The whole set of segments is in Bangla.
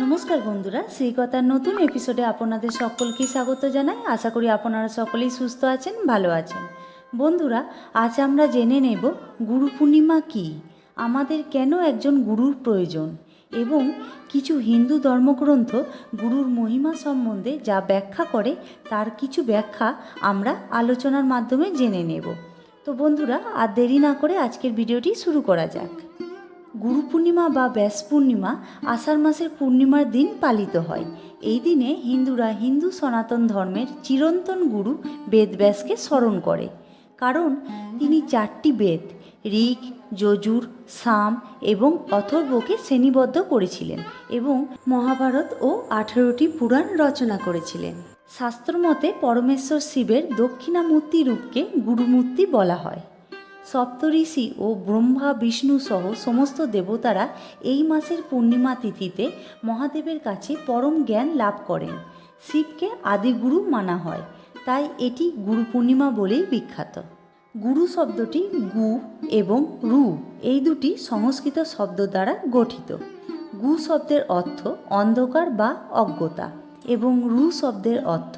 নমস্কার বন্ধুরা, শ্রীকথার নতুন এপিসোডে আপনাদের সকলকে স্বাগত জানাই। আশা করি আপনারা সকলেই সুস্থ আছেন, ভালো আছেন। বন্ধুরা, আজ আমরা জেনে নেব গুরু পূর্ণিমা কী? আমাদের কেন একজন গুরুর প্রয়োজন? এবং কিছু হিন্দু ধর্মগ্রন্থ গুরুর মহিমা সম্বন্ধে যা ব্যাখ্যা করে, তার কিছু ব্যাখ্যা আমরা আলোচনার মাধ্যমে জেনে নেব। তো বন্ধুরা, আর দেরি না করে আজকের ভিডিওটি শুরু করা যাক। গুরু পূর্ণিমা বা ব্যাস পূর্ণিমা আষাঢ় মাসের পূর্ণিমার দিন পালিত হয়। এই দিনে হিন্দুরা হিন্দু সনাতন ধর্মের চিরন্তন গুরু বেদব্যাসকে স্মরণ করে। কারণ তিনি চারটি বেদ, ঋক, যজুর, সাম এবং অথর্বকে শ্রেণীবদ্ধ করেছিলেন এবং মহাভারত ও আঠেরোটি পুরাণ রচনা করেছিলেন। শাস্ত্রমতে পরমেশ্বর শিবের দক্ষিণামূর্তি রূপকে গুরুমূর্তি বলা হয়। সপ্তঋষি ও ব্রহ্মা, বিষ্ণু সহ সমস্ত দেবতারা এই মাসের পূর্ণিমা তিথিতে মহাদেবের কাছে পরম জ্ঞান লাভ করেন। শিবকে আদিগুরু মানা হয়, তাই এটি গুরু পূর্ণিমা বলেই বিখ্যাত। গুরু শব্দটি গু এবং রু এই দুটি সংস্কৃত শব্দ দ্বারা গঠিত। গু শব্দের অর্থ অন্ধকার বা অজ্ঞতা এবং রু শব্দের অর্থ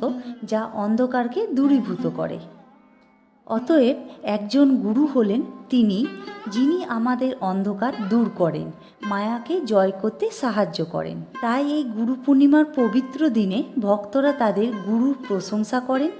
যা অন্ধকারকে দূরীভূত করে। অতএব একজন গুরু হলেন তিনি, যিনি আমাদের অন্ধকার দূর করেন, মায়াকে জয় করতে সাহায্য করেন। তাই এই গুরু পূর্ণিমার পবিত্র দিনে ভক্তরা তাদের গুরুর প্রশংসা করেন,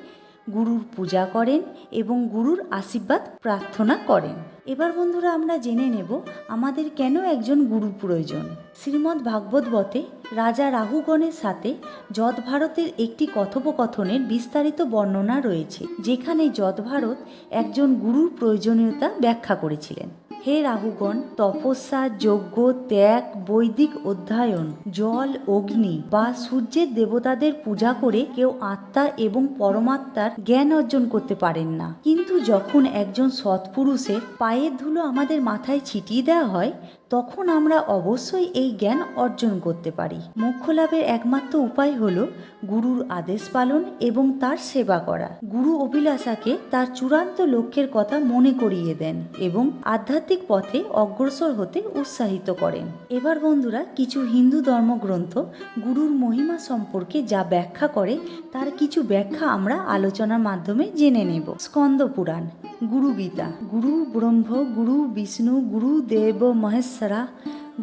গুরুর পূজা করেন এবং গুরুর আশীর্বাদ প্রার্থনা করেন। এবার বন্ধুরা আমরা জেনে নেব আমাদের কেন একজন গুরু প্রয়োজন। শ্রীমদ্ ভাগবতবতে রাজা রাহুগণের সাথে যৎভারতের একটি কথোপকথনের বিস্তারিত বর্ণনা রয়েছে, যেখানে যৎভারত একজন গুরুর প্রয়োজনীয়তা ব্যাখ্যা করেছিলেন। হে রাহুগণ, তপস্যা, যজ্ঞ, ত্যাগ, বৈদিক অধ্যয়ন, জল, অগ্নি বা সূর্যের দেবতাদের পূজা করে কেউ আত্মা এবং পরমাত্মার জ্ঞান অর্জন করতে পারেন না। কিন্তু যখন একজন সৎপুরুষের পায়ের ধুলো আমাদের মাথায় ছিটিয়ে দেওয়া হয় তখন আমরা অবশ্যই এই জ্ঞান অর্জন করতে পারি। মোক্ষ লাভের একমাত্র উপায় হল গুরুর আদেশ পালন এবং তার সেবা করা। গুরু অভিলাষাকে তার চূড়ান্ত লক্ষ্যের কথা মনে করিয়ে দেন এবং আধ্যাত্মিক পথে অগ্রসর হতে উৎসাহিত করেন। এবার বন্ধুরা, কিছু হিন্দু ধর্মগ্রন্থ গুরুর মহিমা সম্পর্কে যা ব্যাখ্যা করে, তার কিছু ব্যাখ্যা আমরা আলোচনার মাধ্যমে জেনে নেব। স্কন্দ পুরাণ। গুরু গীতা গুরু ব্রহ্ম গুরু বিষ্ণু গুরু দেব মহেশ্বরা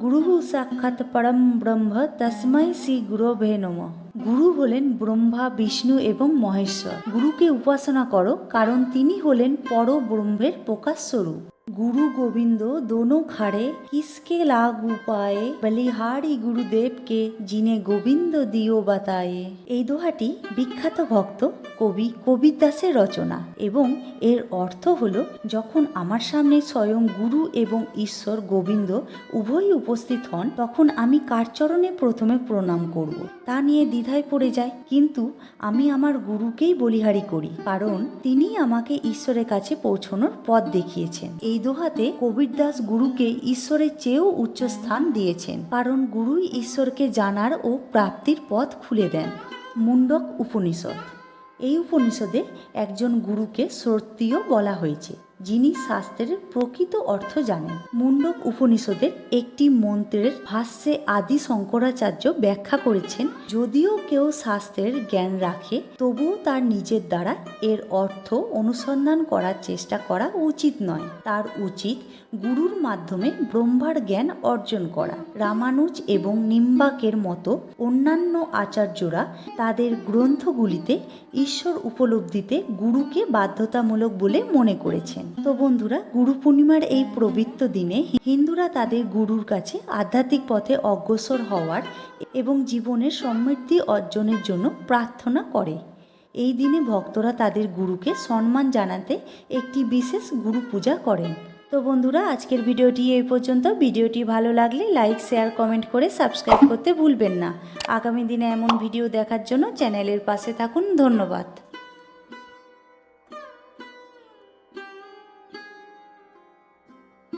গুরু সাক্ষাৎ পরম ব্রহ্ম তসময় শ্রী গুরু নম গুরু হলেন ব্রহ্মা, বিষ্ণু এবং মহেশ্বর। গুরুকে উপাসনা করো, কারণ তিনি হলেন পর ব্রহ্মের প্রকাশ স্বরূপ। গুরু গোবিন্দ দোনো খাড়ে, কিসকে লাগ উপায়ে বলিহারি গুরুদেবকে জিনে গোবিন্দ দিও বাতায়ে। এই দোহাটি বিখ্যাত ভক্ত কবি কবির দাসের রচনা এবং এর অর্থ হল, যখন আমার সামনে স্বয়ং গুরু এবং ঈশ্বর গোবিন্দ উভয়ই উপস্থিত হন, তখন আমি কার চরণে প্রথমে প্রণাম করব। তা নিয়ে দ্বিধায় পড়ে যায় কিন্তু আমি আমার গুরুকেই বলিহারি করি, কারণ তিনি আমাকে ঈশ্বরের কাছে পৌঁছানোর পথ দেখিয়েছেন। এই দোহাতে কবির দাস গুরুকে ঈশ্বরের চেয়েও উচ্চ স্থান দিয়েছেন। কারণ গুরুই ঈশ্বরকে জানার ও প্রাপ্তির পথ খুলে দেন। মুন্ডক উপনিষদ। এই উপনিষদে একজন গুরুকে সত্যিও বলা হয়েছে। যিনি শাস্ত্রের প্রকৃত অর্থ জানেন। মুন্ডক উপনিষদের একটি মন্ত্রের ভাষ্যে আদি শঙ্করাচার্য ব্যাখ্যা করেছেন, যদিও কেউ শাস্ত্রের জ্ঞান রাখে, তবুও তার নিজের দ্বারা এর অর্থ অনুসন্ধান করার চেষ্টা করা উচিত নয়। তার উচিত গুরুর মাধ্যমে ব্রহ্মার জ্ঞান অর্জন করা। রামানুজ এবং নিম্বাকের মতো অন্যান্য আচার্যরা তাদের গ্রন্থগুলিতে ঈশ্বর উপলব্ধিতে গুরুকে বাধ্যতামূলক বলে মনে করেছেন। তো বন্ধুরা, গুরু পূর্ণিমার এই পবিত্র দিনে হিন্দুরা তাদের গুরুর কাছে আধ্যাত্মিক পথে অগ্রসর হওয়ার এবং জীবনের সমৃদ্ধি অর্জনের জন্য প্রার্থনা করে। এই দিনে ভক্তরা তাদের গুরুকে সম্মান জানাতে একটি বিশেষ গুরু পূজা করেন। তো বন্ধুরা, আজকের ভিডিওটি এই পর্যন্ত। ভিডিওটি ভালো লাগলে লাইক, শেয়ার, কমেন্ট করে সাবস্ক্রাইব করতে ভুলবেন না। আগামী দিনে এমন ভিডিও দেখার জন্য চ্যানেলের পাশে থাকুন। ধন্যবাদ।